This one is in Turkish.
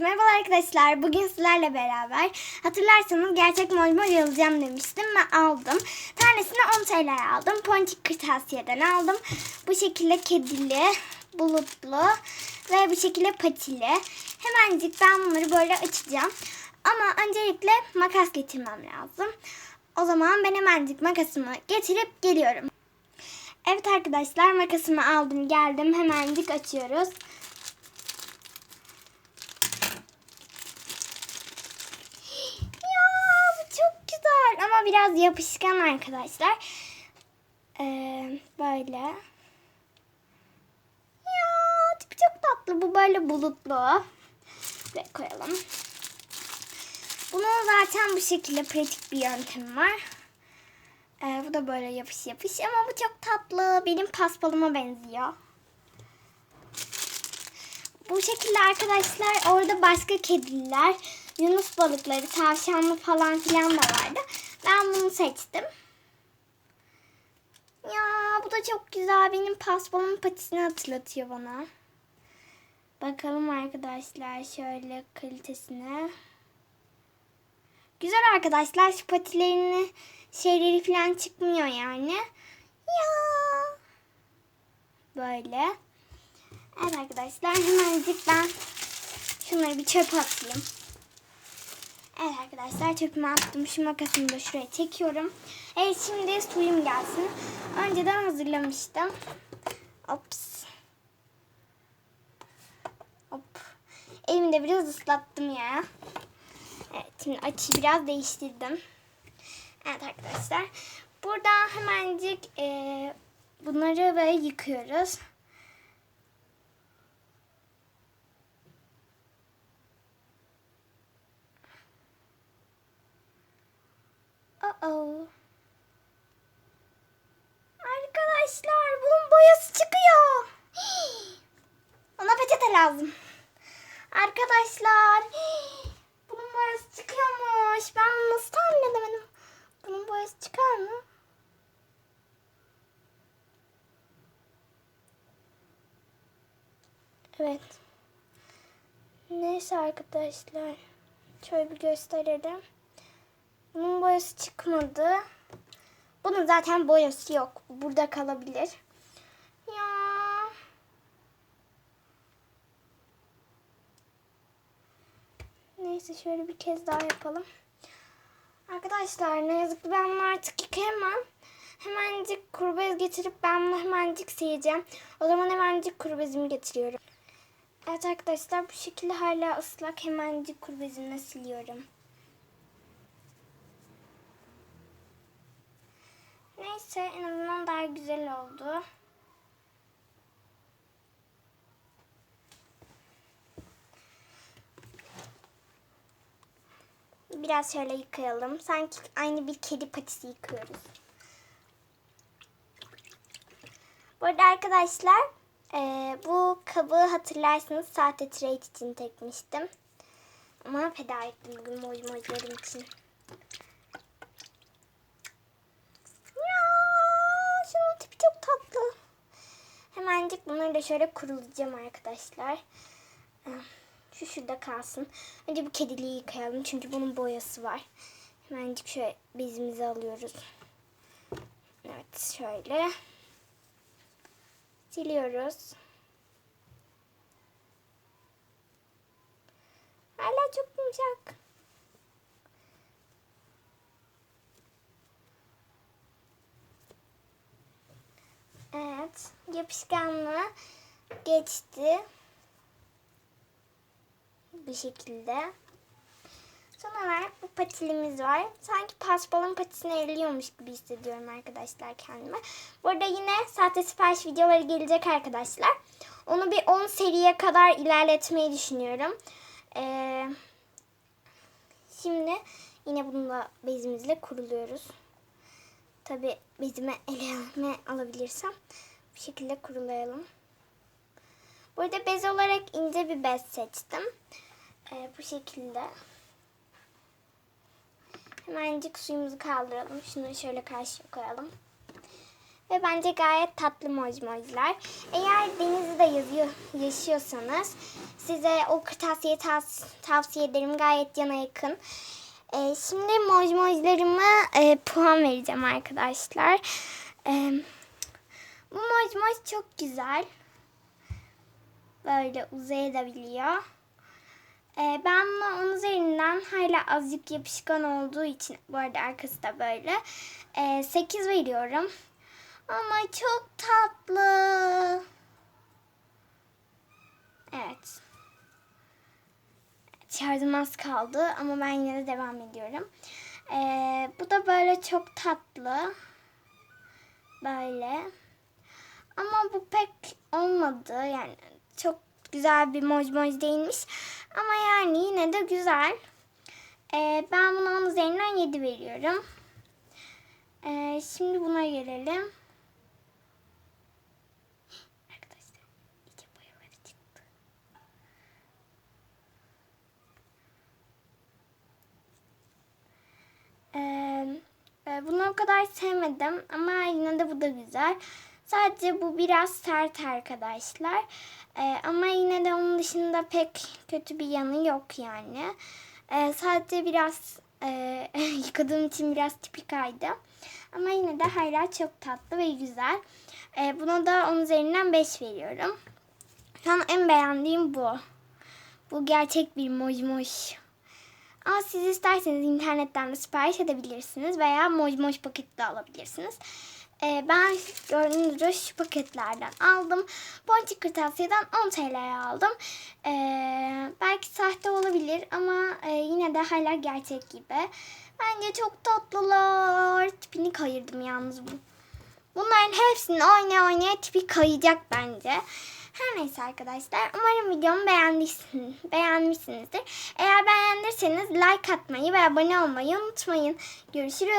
Merhaba arkadaşlar. Bugün sizlerle beraber hatırlarsanız gerçek mojmoj alacağım demiştim ve aldım. Tanesini 10 TL aldım. Ponçik kırtasiyeden aldım. Bu şekilde kedili, bulutlu ve bu şekilde patili. Hemencik ben bunları böyle açacağım. Ama öncelikle makas getirmem lazım. O zaman ben hemencik makasımı getirip geliyorum. Evet arkadaşlar makasımı aldım geldim. Hemencik açıyoruz. Ya bu çok güzel ama biraz yapışkan arkadaşlar. Ee, böyle. Ya tipi çok tatlı. Bu böyle bulutlu. Ve koyalım. Bunun zaten bu şekilde pratik bir yöntemi var. Ee, bu da böyle yapış yapış ama bu çok tatlı. Benim paspalıma benziyor. Bu şekilde arkadaşlar orada başka kediler, yunus balıkları, tavşanlı falan filan da vardı. Ben bunu seçtim. Ya bu da çok güzel. Benim paspalımın patisini hatırlatıyor bana. Bakalım arkadaşlar şöyle kalitesine. Güzel arkadaşlar şu patilerini şeyleri falan çıkmıyor yani. Ya böyle. Evet arkadaşlar hemencik ben şunları bir çöpe atayım. Evet arkadaşlar çöpümü attım. Şu makasımı da şuraya çekiyorum. Evet şimdi suyum gelsin. Önceden hazırlamıştım. Ops. Hop. Elimi de biraz ıslattım ya. Evet şimdi açıyı biraz değiştirdim. Evet arkadaşlar. Burada hemencik e, bunları böyle yıkıyoruz. Uh-oh. Arkadaşlar bunun boyası çıkıyor. Hii. Ona peçete lazım. Arkadaşlar bunun boyası çıkıyormuş. Ben nasıl tahmin edemedim? Bunun boyası çıkar mı? Evet. Neyse arkadaşlar. Şöyle bir gösterelim. Bunun boyası çıkmadı. Bunun zaten boyası yok. Burada kalabilir. Ya. Neyse şöyle bir kez daha yapalım. Arkadaşlar ne yazık ki ben bunu artık yıkayamam. Hemencik kurbez getirip ben bunu hemencik sileceğim. O zaman hemencik kurbezimi getiriyorum. Evet arkadaşlar bu şekilde hala ıslak hemencik kurbezimle siliyorum. Neyse en azından daha güzel oldu. Biraz şöyle yıkayalım. Sanki aynı bir kedi patisi yıkıyoruz. Bu arada arkadaşlar e, bu kabı hatırlarsınız sahte trade için tekmiştim. Ama feda ettim bugün mojmojlarım için. Ya, şunun tipi çok tatlı. Da şöyle kurulayacağım arkadaşlar. Şu şurada kalsın. Önce bu kediliği yıkayalım çünkü bunun boyası var. Hemencik şöyle bezimizi alıyoruz. Evet şöyle. Siliyoruz. Hala çok yumuşak. Evet. Yapışkanlığı geçti. Bu şekilde. Son olarak bu patilimiz var. Sanki pasbalın patisini elliyormuş gibi hissediyorum arkadaşlar kendime. Bu arada yine sahte sipariş videoları gelecek arkadaşlar. Onu bir 10 seriye kadar ilerletmeyi düşünüyorum. Ee, şimdi yine bununla bezimizle kuruluyoruz. Tabi bezime elime alabilirsem bu şekilde kurulayalım. Burada bez olarak ince bir bez seçtim. Ee, bu şekilde. Hemencik suyumuzu kaldıralım. Şunu şöyle karşıya koyalım. Ve bence gayet tatlı mojmojlar. Eğer denizde yazıyor, yaşıyorsanız size o kırtasiye tavs- tavsiye ederim. Gayet yana yakın. Ee, şimdi mojmojlarıma e, puan vereceğim arkadaşlar. Ee, bu mojmoj çok güzel. Böyle uzayabiliyor. Ee, ben onun üzerinden hala azıcık yapışkan olduğu için bu arada arkası da böyle. Ee, 8 veriyorum. Ama çok tatlı. Evet. Şarjım az kaldı ama ben yine de devam ediyorum. Ee, bu da böyle çok tatlı. Böyle. Ama bu pek olmadı. Yani çok güzel bir mojmoj değilmiş. Ama yani yine de güzel. Ee, ben buna 10 üzerinden 7 veriyorum. Ee, şimdi buna gelelim. Ee, e, bunu o kadar sevmedim ama yine de bu da güzel. Sadece bu biraz sert arkadaşlar. Ee, ama yine de onun dışında pek kötü bir yanı yok yani. Ee, sadece biraz e, yıkadığım için biraz tipi kaydı. Ama yine de hala çok tatlı ve güzel. Ee, buna da 10 üzerinden 5 veriyorum. Şu an en beğendiğim bu. Bu gerçek bir mojmoj. Ama siz isterseniz internetten de sipariş edebilirsiniz veya mojmoj paketi de alabilirsiniz. Ee, ben gördüğünüz üzere şu paketlerden aldım. Ponçik kırtasiyeden 10 TL'ye aldım. Ee, belki sahte olabilir ama e, yine de hala gerçek gibi. Bence çok tatlılar. Tipini kayırdım yalnız bu. Bunların hepsini oynaya oynaya tipi kayacak bence. Her neyse arkadaşlar. Umarım videomu beğendiysiniz, beğenmişsinizdir. Eğer beğendiyseniz like atmayı ve abone olmayı unutmayın. Görüşürüz.